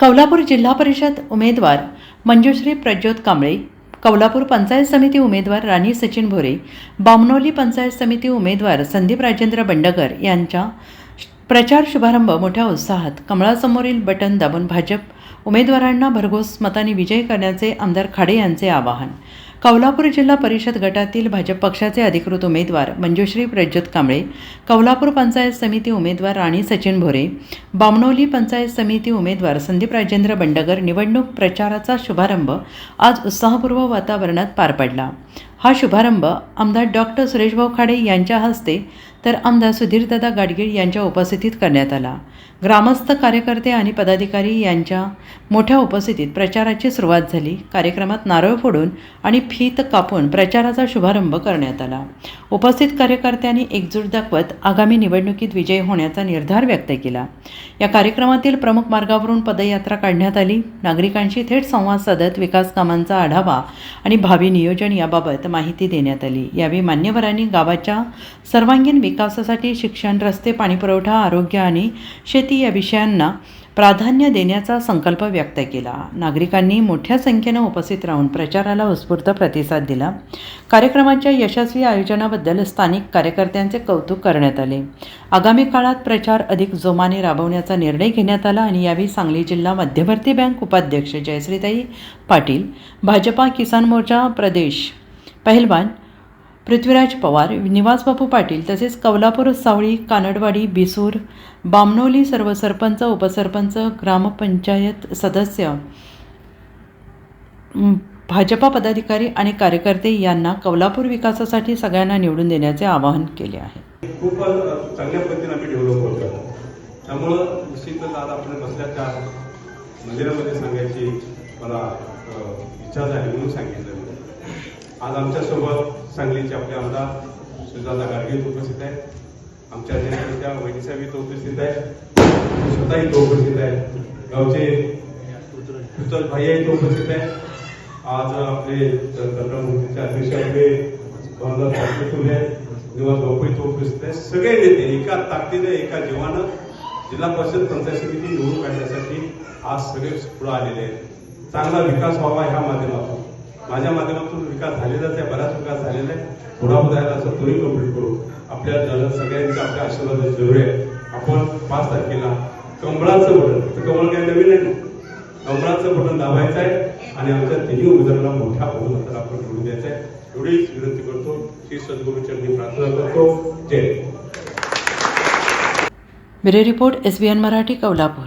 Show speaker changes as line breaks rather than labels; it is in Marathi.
कौलापूर जिल्हा परिषद उमेदवार मंजुश्री प्रज्योत कांबळे कौलापूर पंचायत समिती उमेदवार राणी सचिन भोरे बामनोली पंचायत समिती उमेदवार संदीप राजेंद्र बंडगर यांच्या प्रचार शुभारंभ मोठ्या उत्साहात कमळासमोरील बटन दाबून भाजप उमेदवारांना भरघोस मताने विजय करण्याचे आमदार खाडे यांचे आवाहन कौलापूर जिल्हा परिषद गटातील भाजप पक्षाचे अधिकृत उमेदवार मंजुश्री प्रज्योत कांबळे कौलापूर पंचायत समिती उमेदवार राणी सचिन भोरे बामणोली पंचायत समिती उमेदवार संदीप राजेंद्र बंडगर निवडणूक प्रचाराचा शुभारंभ आज उत्साहपूर्व वातावरणात पार पडला. हा शुभारंभ आमदार डॉक्टर सुरेशभाऊ खाडे यांच्या हस्ते तर आमदार सुधीरदादा गाडगीळ यांच्या उपस्थितीत करण्यात आला. ग्रामस्थ कार्यकर्ते आणि पदाधिकारी यांच्या मोठ्या उपस्थितीत प्रचाराची सुरुवात झाली. कार्यक्रमात नारळ फोडून आणि फीत कापून प्रचाराचा शुभारंभ करण्यात आला. उपस्थित कार्यकर्त्यांनी एकजूट दाखवत आगामी निवडणुकीत विजयी होण्याचा निर्धार व्यक्त केला. या कार्यक्रमातील प्रमुख मार्गावरून पदयात्रा काढण्यात आली. नागरिकांशी थेट संवाद साधत विकास कामांचा आढावा आणि भावी नियोजन याबाबत माहिती देण्यात आली. यावेळी मान्यवरांनी गावाच्या सर्वांगीण विकासासाठी शिक्षण रस्ते पाणीपुरवठा आरोग्य आणि शेती या विषयांना प्राधान्य देण्याचा संकल्प व्यक्त केला. नागरिकांनी मोठ्या संख्येनं उपस्थित राहून प्रचाराला उत्स्फूर्त प्रतिसाद दिला. कार्यक्रमाच्या यशस्वी आयोजनाबद्दल स्थानिक कार्यकर्त्यांचे कौतुक करण्यात आले. आगामी काळात प्रचार अधिक जोमाने राबवण्याचा निर्णय घेण्यात आला आणि यावेळी सांगली जिल्हा मध्यवर्ती बँक उपाध्यक्ष जयश्रीताई पाटील भाजपा किसान मोर्चा प्रदेश पहिलवान पृथ्वीराज पवार निवासबापू पाटील तसेच कवलापूर सावळी कानडवाडी बिसूर बामणोली सर्व सरपंच उपसरपंच ग्रामपंचायत सदस्य भाजपा पदाधिकारी आणि कार्यकर्ते यांना कवलापूर विकासासाठी सगळ्यांना निवडून देण्याचे आवाहन केले आहे.
खूप चांगल्या पद्धतीने आम्ही डेव्हलप करतो. त्यामुळं निश्चितच आज आपण बसल्याच्या मंदिरामध्ये सांगायची मला इच्छा झाली म्हणून सांगितलं. आज आमच्यासोबत सांगलीचे आपले आमदार सुजाता गाडगे उपस्थित आहेत. आमच्या जनतेच्या वहिनीसाहेब इथं उपस्थित आहेत. स्वतः इथं उपस्थित आहेत. गावचे पुस्तक भाई इथं उपस्थित आहेत. आज आपले तंत्रमूर्तीचे अध्यक्ष आपले भावदार ठाकरे तुम्ही आहेत. निवास बापू इथं उपस्थित आहेत. सगळे नेते एका ताकदीने एका जीवानं जिल्हा परिषद पंचायत समिती निवडून काढण्यासाठी आज सगळे पुढे आलेले आहेत. चांगला विकास व्हावा ह्या माध्यमातून. माझ्या माध्यमातून विकास झालेलाच आहे बराच विकास झालेला आहे. थोडा बहुत आहे असं तोही कंप्लीट करू. आपल्या जन सगळ्यांच्या आपल्या आशीर्वादाची जरूर आहे. आपण पाच तारखेला कमळाचं बटन तर कमळ काय नवीन आहे ना? कमळाचं बटन दाबायचं आहे आणि आमच्या तिन्ही उमेदवाराला मोठ्या बहुमतात आपण निवडून द्यायचं आहे. एवढीच विनंती करतो. श्री सद्गुरूच्या मी प्रार्थना करतो. जय
bureau report S B N Marathi Kolhapur